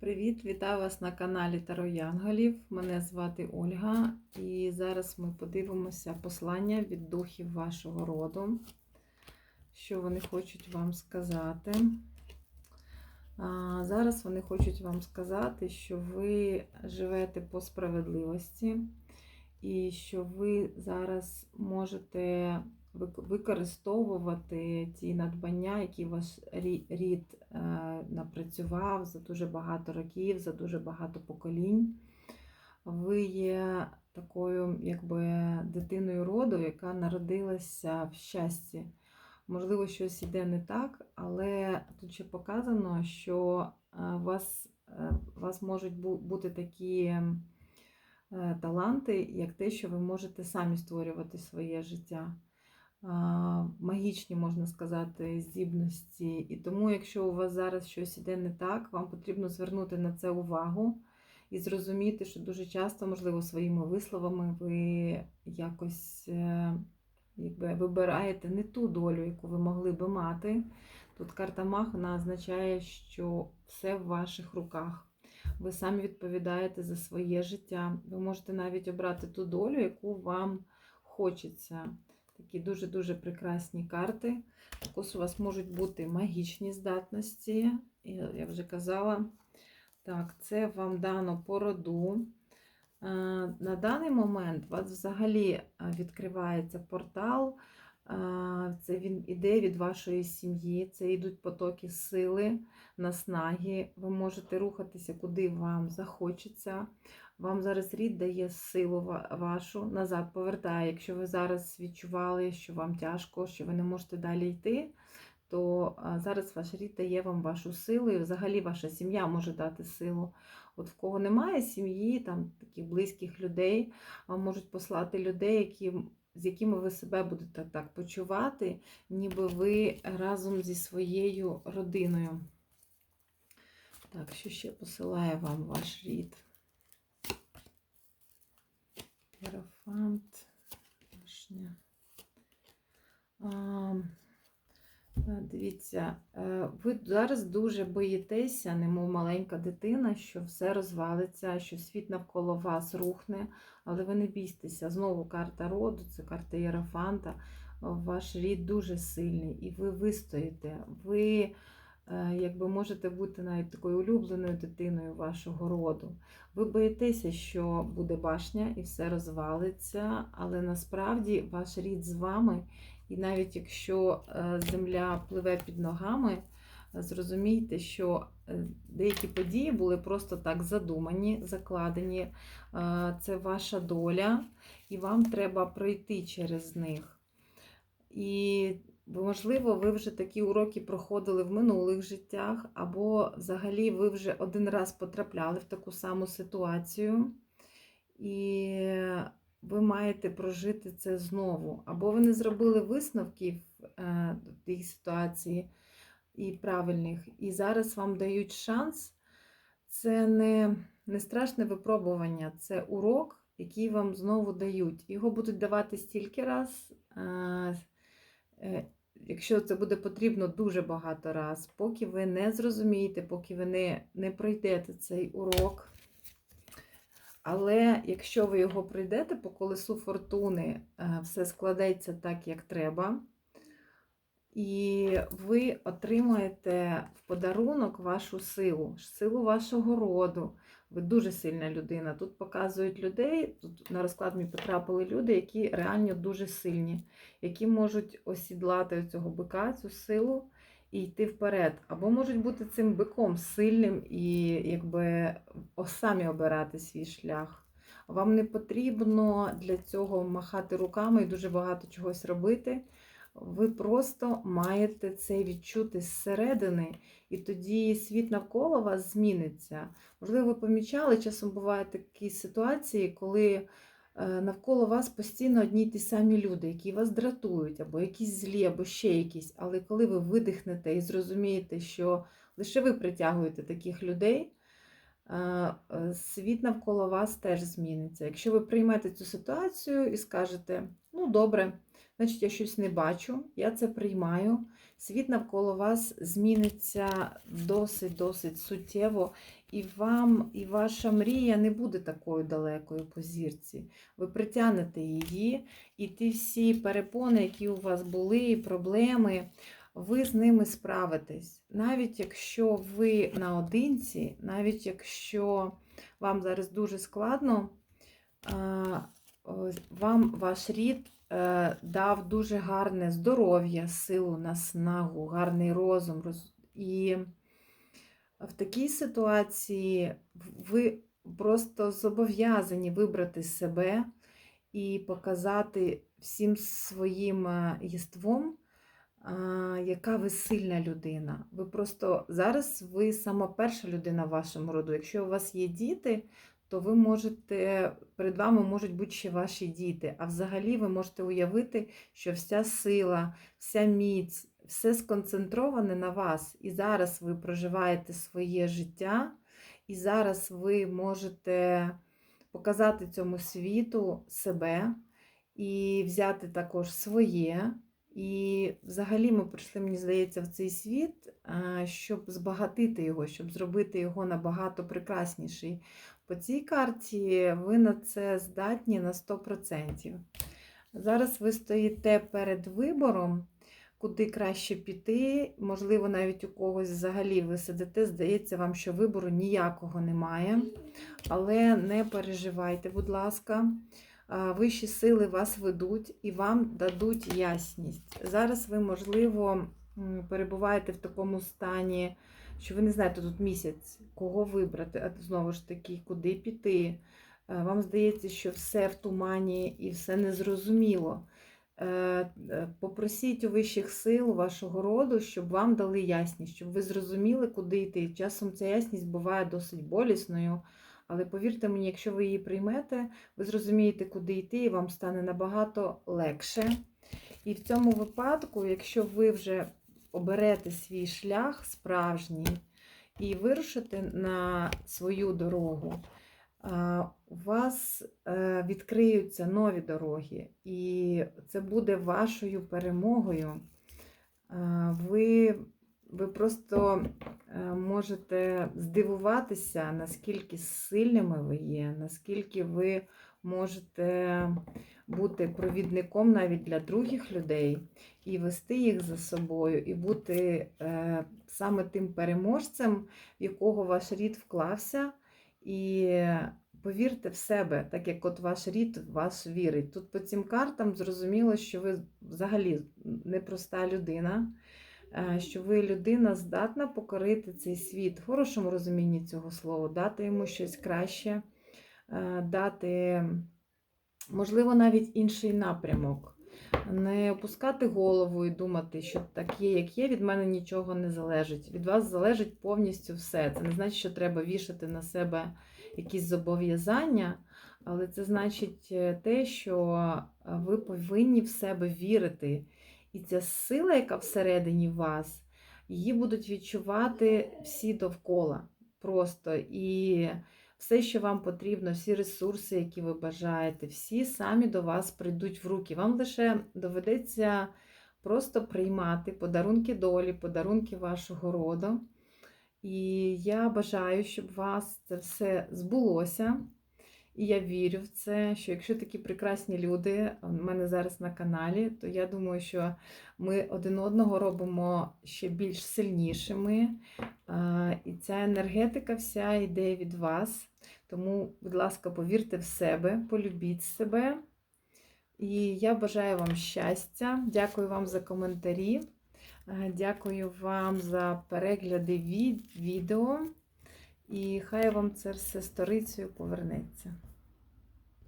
Привіт, вітаю вас на каналі Таро Янголів. Мене звати Ольга, і зараз ми подивимося послання від духів вашого роду, що вони хочуть вам сказати. А, Зараз вони хочуть вам сказати, що ви живете по справедливості, і що ви зараз можете використовувати ті надбання, які ваш рід е, напрацював за дуже багато років, за дуже багато поколінь. Ви є такою якби дитиною роду, яка народилася в щасті. Можливо, щось іде не так, але тут ще показано, що е, у вас, е, у вас можуть бути такі е, таланти, як те, що ви можете самі створювати своє життя. Магічні, можна сказати, здібності. І тому, якщо у вас зараз щось іде не так, вам потрібно звернути на це увагу і зрозуміти, що дуже часто, можливо, своїми висловами ви якось е, якби, вибираєте не ту долю, яку ви могли би мати. Тут карта Мах вона означає, що все в ваших руках. Ви самі відповідаєте за своє життя. Ви можете навіть обрати ту долю, яку вам хочеться. Такі дуже-дуже прекрасні карти. Також у вас можуть бути магічні здатності. Я вже казала, так, це вам дано по роду. Е, На даний момент у вас взагалі е, відкривається портал. Це він іде від вашої сім'ї, це йдуть потоки сили, наснаги. Ви можете рухатися, куди вам захочеться. Вам зараз рід дає силу вашу, назад повертає. Якщо ви зараз відчували, що вам тяжко, що ви не можете далі йти, то зараз ваш рід дає вам вашу силу, і взагалі ваша сім'я може дати силу. От в кого немає сім'ї, там таких близьких людей, вам можуть послати людей, які, з якими ви себе будете так почувати, ніби ви разом зі своєю родиною. Так, що ще посилає вам ваш рід? Єрофант. А, е, Дивіться, е, ви зараз дуже боїтеся, немов маленька дитина, що все розвалиться, що світ навколо вас рухне, але ви не бійтеся. Знову карта роду, це карта Єрофанта. Ваш рід дуже сильний, і ви вистоїте. Ви е, якби можете бути навіть такою улюбленою дитиною вашого роду. Ви боїтеся, що буде башня і все розвалиться, але насправді ваш рід з вами, і навіть якщо е, земля пливе під ногами, е, зрозумійте, що е, деякі події були просто так задумані, закладені. Це ваша доля, і вам треба пройти через них. І Можливо, ви вже такі уроки проходили в минулих життях, або взагалі ви вже один раз потрапляли в таку саму ситуацію, і ви маєте прожити це знову. Або ви не зробили висновків е, в тій ситуації і правильних, і зараз вам дають шанс. Це не, не страшне випробування, це урок, який вам знову дають. Його будуть давати стільки раз. е, е, Якщо це буде потрібно дуже багато раз, поки ви не зрозумієте, поки ви не, не пройдете цей урок. Але якщо ви його пройдете по колесу фортуни, е, все складеться так, як треба, і ви отримаєте в подарунок вашу силу, силу вашого роду. Ви дуже сильна людина. Тут показують людей, тут на розклад мені потрапили люди, які реально дуже сильні, які можуть осідлати цього бика, цю силу і йти вперед. Або можуть бути цим биком сильним і якби самі обирати свій шлях. Вам не потрібно для цього махати руками і дуже багато чогось робити. Ви просто маєте це відчути зсередини, і тоді світ навколо вас зміниться. Можливо, ви помічали, часом бувають такі ситуації, коли навколо вас постійно одні й ті самі люди, які вас дратують, або якісь злі, або ще якісь. Але коли ви видихнете і зрозумієте, що лише ви притягуєте таких людей, е, е, світ навколо вас теж зміниться. Якщо ви приймете цю ситуацію і скажете, ну добре, значить я щось не бачу, я це приймаю. Світ навколо вас зміниться досить-досить суттєво, і вам, і ваша мрія не буде такою далекою по зірці. Ви притягнете її, і ті всі перепони, які у вас були, проблеми, ви з ними справитесь. Навіть якщо ви наодинці, навіть якщо вам зараз дуже складно, вам ваш рід дав дуже гарне здоров'я, силу, наснагу, гарний розум. І в такій ситуації ви просто зобов'язані вибрати себе і показати всім своїм е, єством, яка ви сильна людина. Ви просто зараз ви сама перша людина в вашому роду. Якщо у вас є діти, то ви можете, перед вами можуть бути ще ваші діти. А взагалі ви можете уявити, що вся сила, вся міць, все сконцентроване на вас. І зараз ви проживаєте своє життя, і зараз ви можете показати цьому світу себе і взяти також своє. І взагалі ми прийшли, мені здається, в цей світ, щоб збагатити його, щоб зробити його набагато прекрасніший. По цій карті ви на це здатні на 100%. Зараз ви стоїте перед вибором, куди краще піти. Можливо, навіть у когось взагалі ви сидите, здається вам, що вибору ніякого немає. Але не переживайте, будь ласка. Вищі сили вас ведуть і вам дадуть ясність. Зараз ви, можливо, перебуваєте в такому стані, що ви не знаєте тут місяць, кого вибрати, а знову ж таки, куди піти. Е, Вам здається, що все в тумані і все незрозуміло. Е, е, Попросіть у вищих сил вашого роду, щоб вам дали ясність, щоб ви зрозуміли, куди йти. Часом ця ясність буває досить болісною, але повірте мені, якщо ви її приймете, ви зрозумієте, куди йти, і вам стане набагато легше. І в цьому випадку, якщо ви вже оберете свій шлях справжній і вирушите на свою дорогу, у вас е, відкриються нові дороги, і це буде вашою перемогою. Ви, ви просто е, можете здивуватися, наскільки сильними ви є, наскільки ви можете бути провідником навіть для других людей і вести їх за собою, і бути е, саме тим переможцем, в якого ваш рід вклався. І повірте в себе, так як от ваш рід вас вірить. Тут по цим картам зрозуміло, що ви взагалі непроста людина, е, що ви людина здатна покорити цей світ в хорошому розумінні цього слова, дати йому щось краще, дати, можливо, навіть інший напрямок. Не опускати голову і думати, що так є, як є, від мене нічого не залежить. Від вас залежить повністю все. Це не значить, що треба вішати на себе якісь зобов'язання, але це значить е, те, що е, ви повинні в себе вірити. І ця сила, яка всередині вас, її будуть відчувати всі довкола. Просто і все, що вам потрібно, всі ресурси, які ви бажаєте, всі самі до вас прийдуть в руки. Вам лише доведеться просто приймати подарунки долі, подарунки вашого роду. І я бажаю, щоб у вас це все збулося. І я вірю в це, що якщо такі прекрасні люди в мене зараз на каналі, то я думаю, що ми один одного робимо ще більш сильнішими. І ця енергетика вся йде від вас. Тому, будь ласка, повірте в себе, полюбіть себе. І я бажаю вам щастя. Дякую вам за коментарі. Е, Дякую вам за перегляди від відео. І хай вам це все сторицею повернеться.